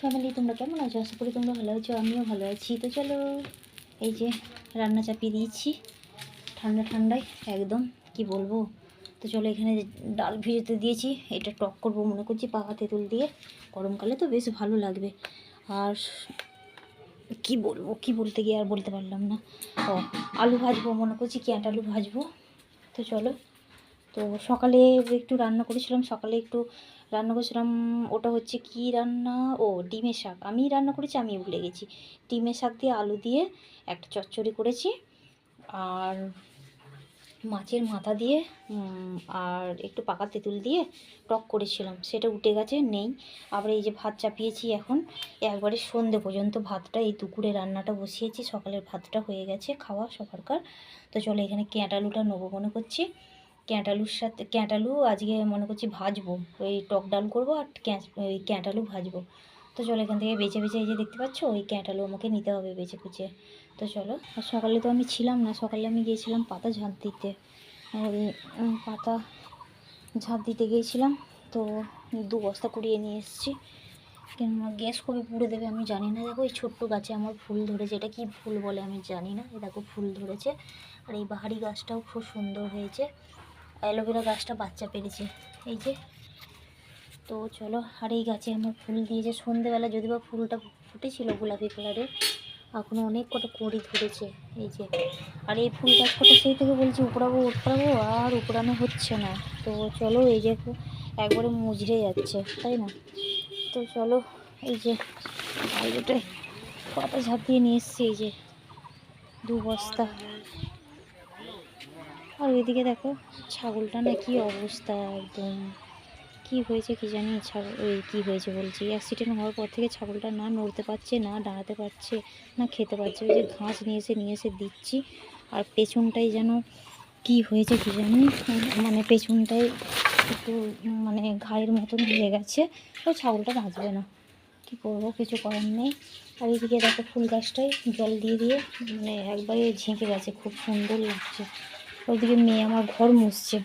Family তোমরা কেমন আছো? আশা করি তোমরা ভালো আছো, আমিও ভালো আছি। তো চলো, এই যে রান্না চাপিয়ে দিয়েছি, ঠান্ডা ঠান্ডায়, একদম, কি বলব? তো চলো, এখানে ডাল ভিজেতে দিয়েছি, এটা টক করব মনে করছি, পাকা তেঁতুল দিয়ে। গরমকালে তো বেশ ভালো লাগবে। আর কি বলব, কি বলতে গিয়ে আর বলতে পারলাম না। ও, আলু ভাজবো মনে করছি ক্যাঁট আলু ভাজবো? তো চলো তো সকালে একটু রান্না করেছিলাম, সকালে একটু রান্না করেছিলাম, ওটা হচ্ছে কি রান্না? ও, ডিমের শাক। আমি রান্না করেছি আমি ভুলে গেছি। ডিমের শাক দিয়ে আলু দিয়ে একটা চচ্চড়ি করেছি আর মাছের মাথা দিয়ে আর একটু পাকা তেঁতুল দিয়ে টক করেছিলাম। সেটা উঠে গেছে, নেই। আবার এই যে ভাত চাপিয়েছি এখন, একবারে সন্ধে পর্যন্ত ভাতটা, এই দুপুরে রান্নাটা বসিয়েছি, সকালের ভাতটা হয়ে গেছে, খাওয়া সকালকার। তো চলো এখানে ক্যাঁটালুটা নেব মনে করছি। ক্যাঁটালুর সাথে, ক্যাঁটালু আজকে মনে করছি ভাজবো। ওই টক ডাল করব আর ওই ক্যাঁটালু ভাজবো। তো চলো এখান থেকে বেছে বেছে এই যে দেখতে পাচ্ছ, ওই ক্যাঁটালু আমাকে নিতে হবে বেছে কুচে তো চলো, আর সকালে তো আমি ছিলাম না, সকালে আমি গিয়েছিলাম পাতা ঝাঁট দিতে। ওই পাতা ঝাঁট দিতে গিয়েছিলাম, তো দু বস্তা কুড়িয়ে নিয়ে এসেছি। কেননা গ্যাস কবে পুড়ে দেবে আমি জানি না। দেখো এই ছোট্ট গাছে আমার ফুল ধরেছে, এটা কি ফুল বলে আমি জানি না। এই দেখো ফুল ধরেছে, আর এই বাহারি গাছটাও খুব সুন্দর হয়েছে। অ্যালোভেরা গাছটা বাচ্চা পেরেছে। এই যে, তো চলো, আর এই গাছে আমার ফুল দিয়েছে। সন্ধেবেলা যদি বা ফুলটা ফুটেছিল গোলাপি কালারের এখনও অনেক কটা কড়ি ধরেছে। এই যে, আর এই ফুল গাছ কটা সেই থেকে বলছি, উপড়াবো উপড়াবো, আর উপড়ানো হচ্ছে না। তো চলো, এই যে একবারে মুজরে যাচ্ছে, তাই না? তো চলো, এই যে বাইরেটায় পাতা ঝাঁপিয়ে নিয়ে এসছি, এই যে দু বস্তা। আর ওইদিকে দেখো, ছাগলটা না কি অবস্থা একদম। কি হয়েছে কি জানি ছাগল ওই কী হয়েছে বলছি। অ্যাক্সিডেন্ট হওয়ার পর থেকে ছাগলটা না নড়তে পারছে, না দাঁড়াতে পারছে, না খেতে পারছে। ওই যে ঘাস নিয়ে এসে নিয়ে এসে দিচ্ছি। আর পেছনটাই যেন কি হয়েছে কি জানি মানে পেছনটাই একটু মানে ঘায়ের মতন হয়ে গেছে। ওই ছাগলটা বাঁচবে না। কী করব, কিছু করার নেই। আর এইদিকে দেখো ফুল গাছটায় জল দিয়ে দিয়ে মানে একবারে ঝেঁকে গেছে। খুব সুন্দর লাগছে। ওইদিকে মেয়ে, আমার ঘর মুছছে।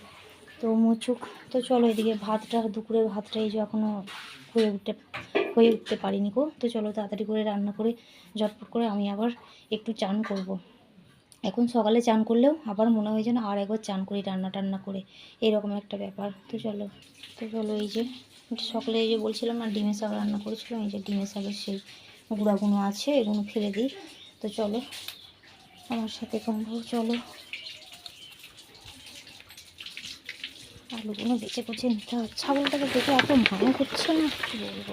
তো মুছুক। তো চলো এদিকে ভাতটা, দুপুরের ভাতটা এই যে এখনও হয়ে উঠতে হয়ে উঠতে পারিনি গো। তো চলো তাড়াতাড়ি করে রান্না করে, ঝটপট করে আমি আবার একটু চান করব। এখন সকালে চান করলেও আবার মনে হয় যেন আর একবার চান করি রান্না টান্না করে। এরকম একটা ব্যাপার। তো চলো তো চলো এই যে, সকালে এই যে বলছিলাম না, ডিমের শাক রান্না করেছিলাম, এই যে ডিমের শাকের সেই গুঁড়াগুলো আছে, এগুলো ফেলে দিই। তো চলো, আমার সাথে তোমরাও চলো। আলুগুলো বেঁচে কুচে নিতে হবে। ছাগলটাকে দেখে এত মায়া করছে না, কি বলব?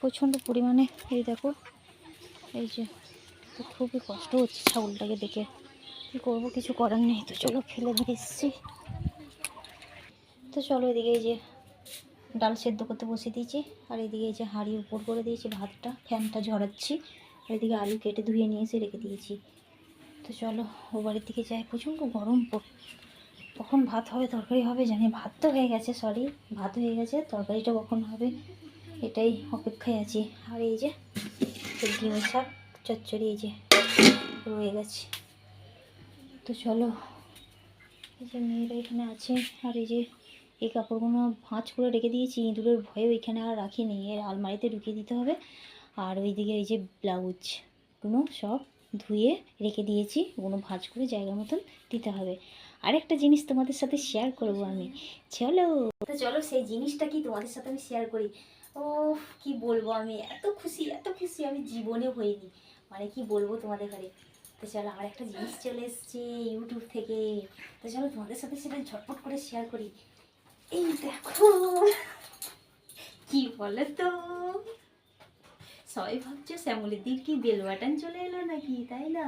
প্রচণ্ড পরিমাণে, এই দেখো, এই যে খুবই কষ্ট হচ্ছে ছাগলটাকে দেখে। কী করব, কিছু করার নেই, তো চলো ফেলে দিয়ে এসছি। তো চলো এদিকে এই যে ডাল সেদ্ধ করতে বসে দিয়েছি, আর এদিকে এই যে হাঁড়ি উপর করে দিয়েছি ভাতটা, ফ্যানটা ঝরাচ্ছি। এদিকে আলু কেটে ধুয়ে নিয়ে এসে রেখে দিয়েছি। তো চলো, ও বাড়ির দিকে যাই প্রচণ্ড গরম কখন ভাত হবে, তরকারি হবে জানি ভাত তো হয়ে গেছে সরি ভাত হয়ে গেছে, তরকারিটা কখন হবে এটাই অপেক্ষায় আছি। আর এই যে ডিমের শাক, চচ্চড়ি এই যে রয়ে গেছে। তো চলো, এই যে মেয়েরা এখানে আছে, আর এই যে এই কাপড়গুলো ভাঁজ করে রেখে দিয়েছি। ইঁদুরের ভয়ে ওইখানে আর রাখিনি। এর আলমারিতে ঢুকিয়ে দিতে হবে। আর ওইদিকে এই যে ব্লাউজগুলো সব ধুয়ে রেখে দিয়েছি। ওগুলো ভাঁজ করে জায়গা মতন দিতে হবে। আরেকটা জিনিস তোমাদের সাথে শেয়ার করব আমি। চলো। তো চলো, সেই জিনিসটা কি তোমাদের সাথে আমি শেয়ার করি? ও কি বলব আমি? এত খুশি এত খুশি আমি জীবনে হইনি। মানে কি বলব তোমাদের ঘরে? তো চলো, আর একটা জিনিস চলে এসছে ইউটিউব থেকে। তো চলো, তোমাদের সাথে সেটা ঝটপট করে শেয়ার করি। এই দেখো। কি বলে তো সবাই ভাবছ শ্যামলিদির কি বেল বাটন চলে এলো নাকি, তাই না?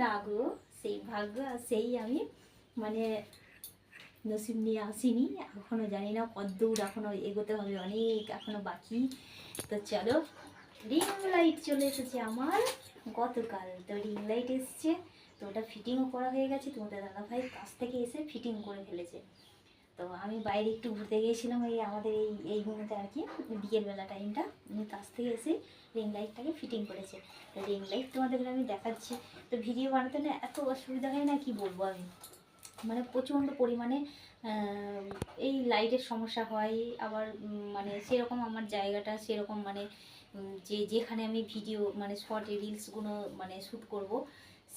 না গো, সেই ভাগ্য সেই আমি মানে নসিব নিয়ে আসিনি এখনও জানি না কদ্দূর এখনও এগোতে হবে, অনেক এখনও বাকি। তো চলো রিং লাইট চলে এসেছে আমার, গতকাল। তো রিং লাইট এসছে, তো ওটা ফিটিংও করা হয়ে গেছে তোমাদের দাদাভাই কাছ থেকে এসে ফিটিং করে ফেলেছে। তো আমি বাইরে একটু ঘুরতে গিয়েছিলাম এই আমাদের এই এই মুহূর্তে আর কি, বিকেলবেলা টাইমটা কাছ থেকে এসে রিং লাইটটাকে ফিটিং করেছে। তো রিং লাইট তোমাদের আমি দেখাচ্ছি। তো ভিডিও বানাতে না এত অসুবিধা হয় না, কি বলব আমি? মানে প্রচণ্ড পরিমাণে এই লাইটের সমস্যা হয়। আবার মানে সেরকম আমার জায়গাটা, সেরকম মানে যে, যেখানে আমি ভিডিও মানে শর্ট রিলসগুলো মানে শ্যুট করব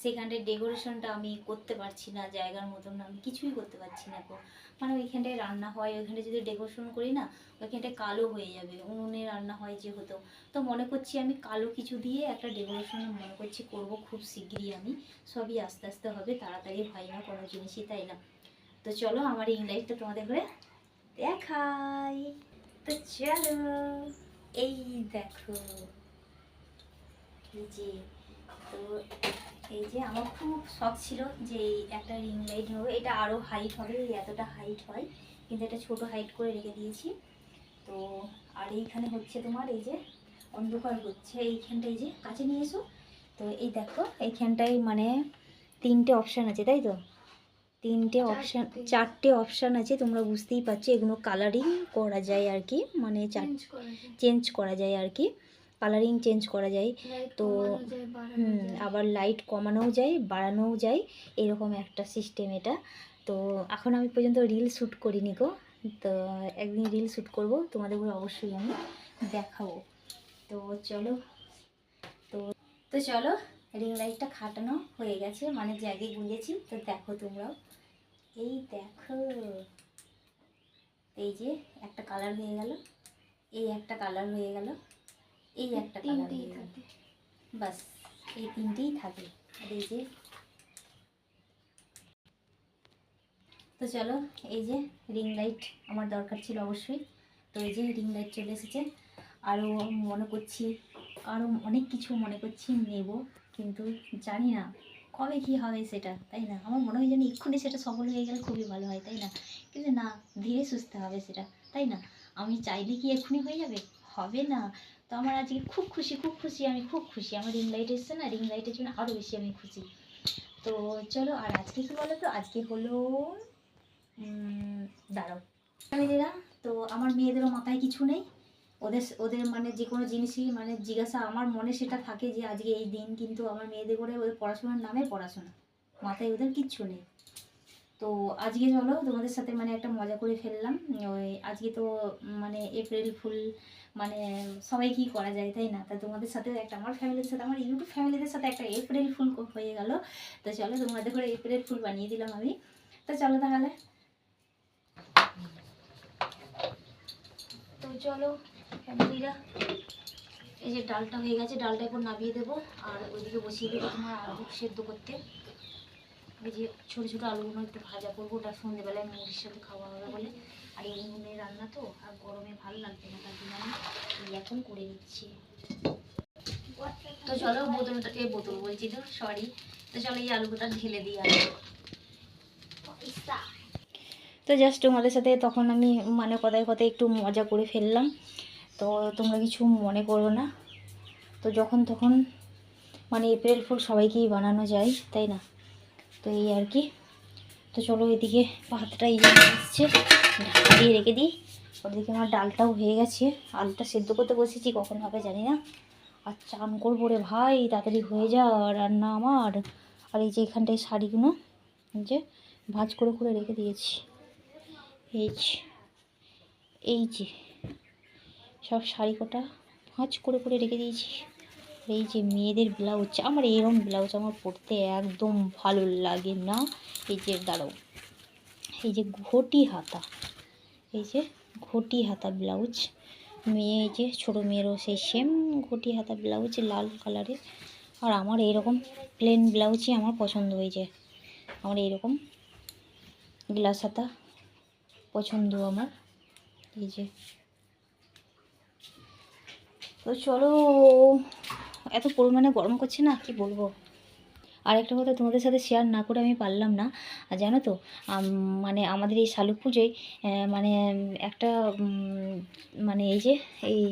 সেখানটায় ডেকোরেশনটা আমি করতে পারছি না, জায়গার মতন আমি কিছুই করতে পারছি না তো মানে ওইখানটায় রান্না হয়, ওইখানটায় যদি ডেকোরেশন করি না, ওইখানটায় কালো হয়ে যাবে, উনুনে রান্না হয় যে হতো। তো মনে করছি আমি কালো কিছু দিয়ে একটা ডেকোরেশন মনে করছি করব খুব শীঘ্রই আমি। সবই আস্তে আস্তে হবে, তাড়াতাড়ি হয় না কোনো জিনিসই তাই না। তো চলো আমার রিং লাইটটা তোমাদের করে দেখাই। তো চলো, এই দেখো। যে, তো এই যে আমার খুব শখ ছিল যে এই একটা রিং লাইট নেব। এটা আরও হাইট হবে এই এতটা হাইট হয় কিন্তু এটা ছোট হাইট করে রেখে দিয়েছি। তো আর এইখানে হচ্ছে তোমার এই যে অন্ধকার হচ্ছে এইখানটা এই যে কাছে নিয়ে এসো। তো এই দেখো এইখানটায় মানে তিনটে অপশান আছে তাই তো? তিনটে অপশান চারটে। অপশান আছে তোমরা বুঝতেই পারছ এগুলো কালারিং করা যায় আর কি মানে চেঞ্জ করা যায় আর কি। কালারিং চেঞ্জ করা যায়। তো, আবার লাইট কমানোও যায় বাড়ানোও যায়। এরকম একটা সিস্টেম এটা। তো এখন আমি পর্যন্ত রিল শ্যুট করিনি গো। তো একদিন রিল শ্যুট করব তোমাদের করে অবশ্যই আমি দেখাবো। তো চলো। তো তো চলো রিং লাইটটা খাটানো হয়ে গেছে। মানে জায়গায় গুঁজেছি তো দেখো তোমরাও। এই দেখো। এই যে একটা কালার হয়ে গেল। এই একটা কালার হয়ে গেল। এই একটা তিনটেই থাকে। বাস এই তিনটেই থাকে। আর এই যে তো চলো এই যে রিং লাইট আমার দরকার ছিল অবশ্যই। তো এই যে রিং লাইট চলে এসেছে। আরও মনে করছি আরও অনেক কিছু মনে করছি নেব কিন্তু জানি না কবে কি হবে সেটা তাই না? আমার মনে হয় যেন এক্ষুনি সেটা সফল হয়ে গেলে খুবই ভালো হয় তাই না? কিন্তু না ধীরে সুস্থে হবে সেটা তাই না? আমি চাইলে কি এক্ষুনি হয়ে যাবে? হবে না। তো আমার আজকে খুব খুশি খুব খুশি, আমি খুব খুশি। আমার রিং লাইট এসছে না? রিং লাইটের জন্য আরও বেশি আমি খুশি। তো চলো, আর আজকে কি বলো তো আজকে হলো দাঁড়াও মেয়েদেরা তো আমার মেয়েদেরও মাথায় কিছু নেই। ওদের ওদের মানে যে কোনো জিনিসই মানে জিজ্ঞাসা আমার মনে সেটা থাকে যে আজকে এই দিন কিন্তু আমার মেয়েদের করে ওদের পড়াশোনার নামে পড়াশোনা। মাথায় ওদের কিচ্ছু নেই। তো আজকে চলো তোমাদের সাথে মানে একটা মজা করে ফেললাম। ওই আজকে তো মানে এপ্রিল ফুল মানে সবাই কি করা যায়, তাই না? তা তোমাদের সাথে একটা, আমার ফ্যামিলির সাথে, আমার ইউটিউব ফ্যামিলিদের সাথে একটা এপ্রিল ফুল হয়ে গেল। তো চলো তোমাদের করে এপ্রিল ফুল বানিয়ে দিলাম আমি। তো চলো তাহলে। তো চলো ফ্যামিলিরা, এই যে ডালটা হয়ে গেছে, ডালটা এখন নামিয়ে দেবো। আর ওইদিকে বসিয়ে দেবো তোমার আলু সেদ্ধ করতে। এই যে ছোটো ছোটো আলুগুলো একটু ভাজা করব, ওটা সন্ধ্যেবেলায় মুড়ির সাথে খাওয়া হবে বলে। আর এই উনুনে রান্না তো, আর গরমে ভালো লাগবে না, তার জন্য আমি এই এখন করে নিচ্ছি। তো চলো বোতলটা বোতলটাকে বোতল বলছি তো সরি তো চলো এই আলুটা ঢেলে দিই আলু তো জাস্ট তোমাদের সাথে তখন আমি মানে কথায় কথায় একটু মজা করে ফেললাম। তো তোমরা কিছু মনে করো না। তো যখন তখন মানে এপ্রিল ফুল সবাইকেই বানানো যায়, তাই না? তো এই আর কি। তো চলো এদিকে ভাতটা এই জন্য এসছে ঢাকা দিয়ে রেখে দিই। ওদিকে আমার ডালটাও হয়ে গেছে। আলুটা সেদ্ধ করতে বসেছি, কখন হবে জানি না। আর চান করব রে ভাই, তাড়াতাড়ি হয়ে যা রান্না আমার। আর এই যে এখানটায় শাড়িগুলো যে ভাজ করে করে রেখে দিয়েছি। এই যে এই যে সব শাড়ি কটা ভাঁজ করে করে রেখে দিয়েছি। এই যে মেয়েদের ব্লাউজ আমার এরম ব্লাউজ আমার পরতে একদম ভালো লাগে না। এই যে দাঁড়াও, এই যে ঘটি হাতা, এই যে ঘটি হাতা ব্লাউজ মেয়ে যে ছোটো মেয়েরও সেই সেম ঘটি হাতা ব্লাউজ লাল কালারের আর আমার এইরকম প্লেন ব্লাউজই আমার পছন্দ হয়ে যায়। আমার এইরকম গ্লাস হাতা পছন্দ আমার। এই যে, তো চলো এত পরিমাণে গরম করছে না, কি বলব? আর একটা কথা তোমাদের সাথে শেয়ার না করে আমি পারলাম না। জানো তো মানে আমাদের এই শালুক পুজোয় মানে একটা মানে এই যে, এই,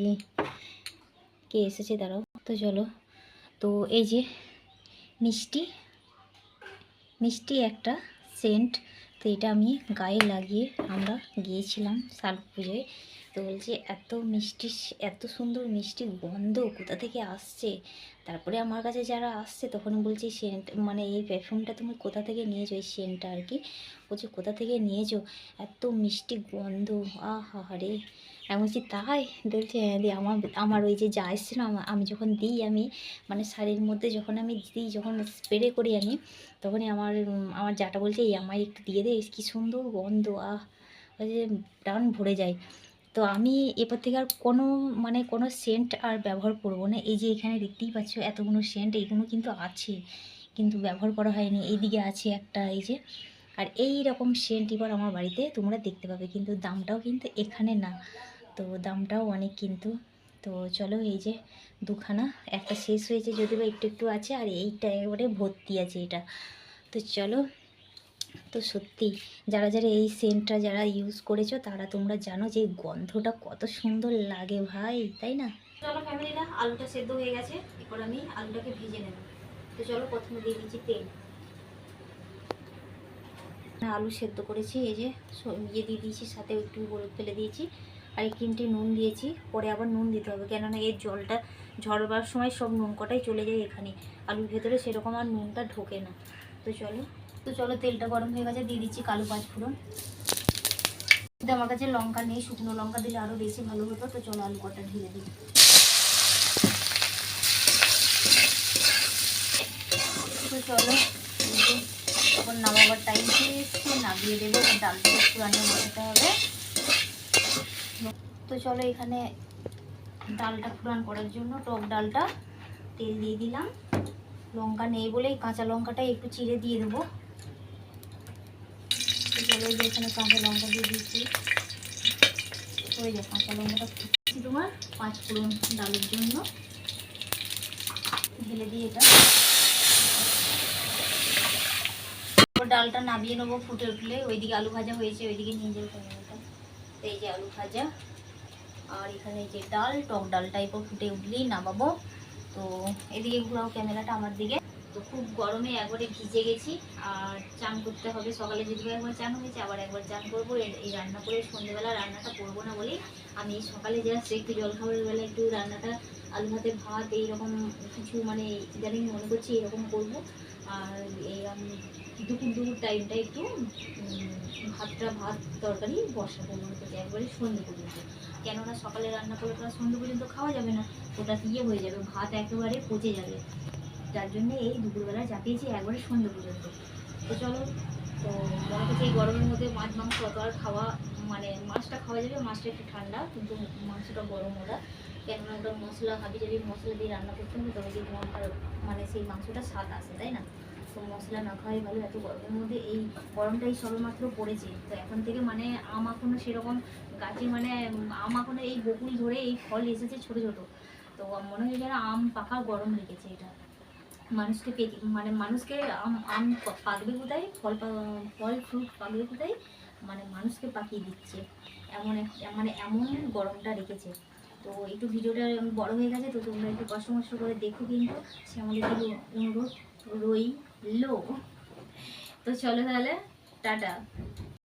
কে এসেছে দাঁড়াও, তো চলো। তো এই যে, মিষ্টি মিষ্টি একটা সেন্ট এটা আমি গায়ে লাগিয়ে আমরা গিয়েছিলাম শালুক পুজোয়। তো বলছে, এত মিষ্টি, এত সুন্দর মিষ্টি গন্ধ কোথা থেকে আসছে? তারপরে আমার কাছে যারা আসছে তখন বলছি সেন্ট মানে এই পারফিউমটা তুমি কোথা থেকে নিয়েছো? এই সেন্টটা আর কি? বলছে, কোথা থেকে নিয়েছো? এত মিষ্টি গন্ধ, আহা রে! আমি বলছি, তাই? বলছে হ্যাঁ দি, আমার আমার ওই যে যা এসেছিল, আমি যখন দিই, আমি মানে শাড়ির মধ্যে যখন আমি দিই, যখন স্প্রে করি আমি, তখনই আমার আমার যাটা বলছে, এই আমায় একটু দিয়ে দে, কি সুন্দর গন্ধ, আহ! যে প্রাণ ভরে যায়। তো আমি এরপর থেকে আর কোনো মানে কোনো সেন্ট আর ব্যবহার করব না। এই যে এখানে দেখতেই পাচ্ছ, এতগুলো সেন্ট এইগুলো কিন্তু আছে, কিন্তু ব্যবহার করা হয়নি। এইদিকে আছে একটা, এই যে, আর এই রকম সেন্ট এবার আমার বাড়িতে তোমরা দেখতে পাবে, কিন্তু দামটাও কিন্তু এখানে না। তো দামটাও অনেক কিন্তু। তো চলো এই যে দুখানা, একটা শেষ হয়েছে যদি বা একটু একটু আছে আর এইটা এবারে ভর্তি আছে এটা। তো চলো, তো সত্যি যারা যারা এই সেন্টটা যারা ইউজ করেছ তারা তোমরা জানো যে গন্ধটা কত সুন্দর লাগে ভাই, তাই না? চলো ফ্যামিলিরা আলুটা সেদ্ধ হয়ে গেছে, এরপর আমি আলুটাকে ভেজে নেব। তো চলো প্রথমে দিয়ে দিচ্ছি তেল। আলু সেদ্ধ করেছি, এই যে ইয়ে দিয়ে দিয়েছি, সাথে একটু হলুদ ফেলে দিয়েছি। আর এক চিমটি নুন দিয়েছি, পরে আবার নুন দিতে হবে। কেননা এর জলটা ঝরবার সময় সব নুন কটাই চলে যায় এখানে। আলুর ভেতরে সেরকম আর নুনটা ঢোকে না। তো চলো তো চলো তেলটা গরম হয়ে গেছে, দিয়ে দিচ্ছি কালো পাঁচ ফোড়ন কিন্তু আমার কাছে লঙ্কা নেই, শুকনো লঙ্কা দিলে আরও বেশি ভালো হতো। তো চলো আলু কটা ঢেলে দিই। তো চলো এই যে তখন নামাবার টাইম এসছে নামিয়ে দেবো, ডালটা একটু রান্না বসাতে হবে। তো চলো এখানে ডালটা ফুরান করার জন্য, টক ডালটা তেল দিয়ে দিলাম। লঙ্কা নেই বলেই কাঁচা লঙ্কাটা একটু চিড়ে দিয়ে দেবো। চলো এখানে কাঁচা লঙ্কা দিয়ে দিচ্ছি। ওই যে কাঁচা লঙ্কাটা ফুটছি তোমার পাঁচ ফোড়ন ডালের জন্য। ঢেলে দিয়ে এটা। ডালটা নামিয়ে নেব ফুটে উঠলে। ওইদিকে আলু ভাজা হয়েছে, ওইদিকে নিয়ে যাব এই যে আলু ভাজা। আর এখানে যে ডাল, টক ডাল টাইপও ফুটে উঠলেই নামাবো। তো এদিকে ঘুরাও ক্যামেরাটা আমার দিকে। তো খুব গরমে একবারে ভিজে গেছি। আর চান করতে হবে সকালে যদি একবার চান হয়েছে, আবার একবার চান করব। এই রান্না করে সন্ধ্যেবেলা রান্নাটা করব না বলেই আমি সকালে জাস্ট একটু জল খাবারের বেলা একটু রান্নাটা, আলু ভাতে ভাত, এইরকম কিছু মানে ইদানিং মনে করছি এরকম করব। আর এই আমি দুপুর দুপুর টাইমটা একটু ভাতটা, ভাত তরকারি বসাবো মনে করছি। একবারে সন্ধ্যে পর্যন্ত। কেননা সকালে রান্না করলে তো আর সন্ধ্যে পর্যন্ত খাওয়া যাবে না ওটা ইয়ে হয়ে যাবে, ভাত একেবারে পচে যাবে। যার জন্য এই দুপুরবেলা চাপিয়েছি একবারে সন্ধ্যে পর্যন্ত। তো চলো, তো মনে হচ্ছে এই গরমের মধ্যে মাছ মাংস অত আর খাওয়া মানে মাছটা খাওয়া যাবে, মাছটা একটু ঠান্ডা, কিন্তু মাংসটা গরম ওটা। কেননা ওটা মশলা হাবি জাবি মশলা দিয়ে রান্না করতে হবে, তবে যে মানে সেই মাংসটা স্বাদ আসে, তাই না? মশলা না খাওয়াই ভালো, এত গরমের মধ্যে এই গরমটাই সবেমাত্র পড়েছে। তো এখন থেকে মানে আম এখনও সেরকম গাছে মানে আম এখনও এই বকুল ধরে এই ফল এসেছে ছোট ছোট। তো মনে হয় যেন আম পাকার গরম লেগেছে এটা। মানুষকে পেকে মানে মানুষকে আম আম পাকবে কোথায়? ফল ফল, ফ্রুট পাকবে কোথায়? মানে মানুষকে পাকিয়ে দিচ্ছে। এমন মানে এমন গরমটা রেখেছে। তো একটু ভিডিওটা বড় হয়ে গেছে, তো তোমরা একটু কষ্ট করে দেখো কিন্তু। সে আমাদের অনুরোধ রইল তো চলো তাহলে টাটা।